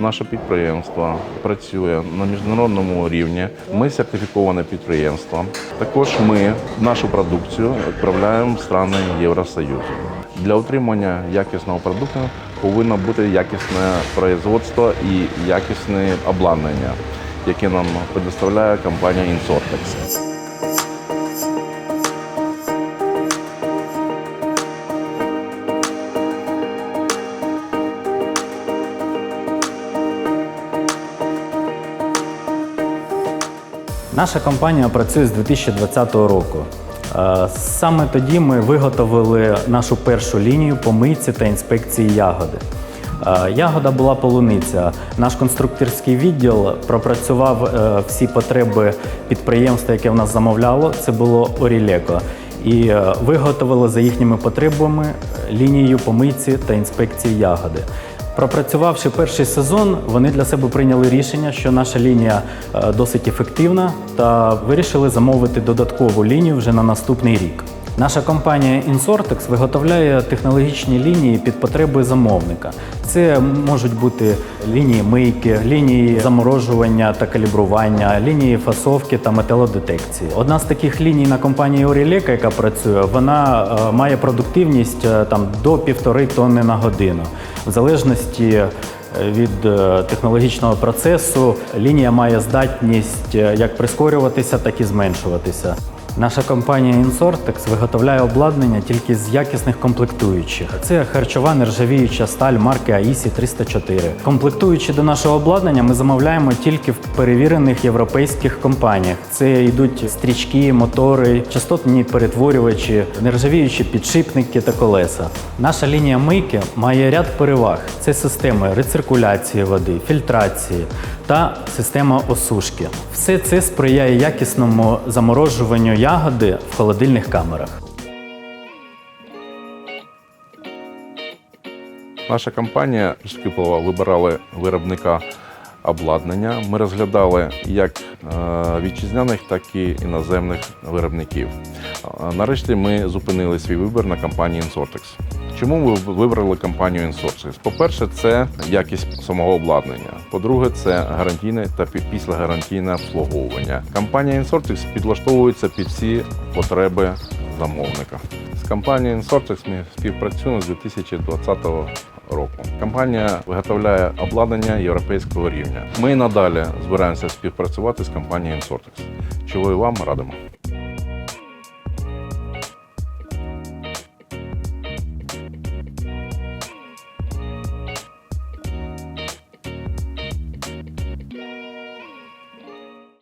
Наше підприємство працює на міжнародному рівні. Ми сертифіковане підприємство. Також ми нашу продукцію відправляємо в страни Євросоюзу. Для отримання якісного продукту повинно бути якісне производство і якісне обладнання, яке нам предоставляє компанія Insortex. Наша компанія працює з 2020 року. Е, Саме тоді ми виготовили нашу першу лінію помийці та інспекції ягоди. Е, Ягода була полуниця. Наш конструкторський відділ пропрацював е, всі потреби підприємства, яке в нас замовляло. Це було Орілеко. І виготовили за їхніми потребами лінію помийці та інспекції ягоди. Пропрацювавши перший сезон, вони для себе прийняли рішення, що наша лінія е, досить ефективна, та вирішили замовити додаткову лінію вже на наступний рік. Наша компанія Insortex виготовляє технологічні лінії під потреби замовника. Це можуть бути лінії мийки, лінії заморожування та калібрування, лінії фасовки та металодетекції. Одна з таких ліній на компанії Орілека, яка працює, вона е, має продуктивність е, там до півтори тонни на годину. В залежності е, від технологічного процесу лінія має здатність як прискорюватися, так і зменшуватися. Наша компанія Insortex виготовляє обладнання тільки з якісних комплектуючих. Це харчова нержавіюча сталь марки AISI 304. Комплектуючі до нашого обладнання ми замовляємо тільки в перевірених європейських компаніях. Це йдуть стрічки, мотори, частотні перетворювачі, нержавіючі підшипники та колеса. Наша лінія мийки має ряд переваг: це системи рециркуляції води, фільтрації та система осушки. Все це сприяє якісному заморожуванню ягоди в холодильних камерах. Наша компанія Шкіпова вибирали виробника обладнання. Ми розглядали як е, вітчизняних, так і іноземних виробників. Нарешті ми зупинили свій вибір на компанії Insortex. Чому ми вибрали компанію Insortex? По-перше, це якість самого обладнання. По-друге, це гарантійне та післягарантійне обслуговування. Компанія Insortex підлаштовується під всі потреби замовника. З компанією Insortex ми співпрацюємо з 2020 року. Компанія виготовляє обладнання європейського рівня. Ми надалі збираємося співпрацювати з компанією Insortex, чого і вам радимо.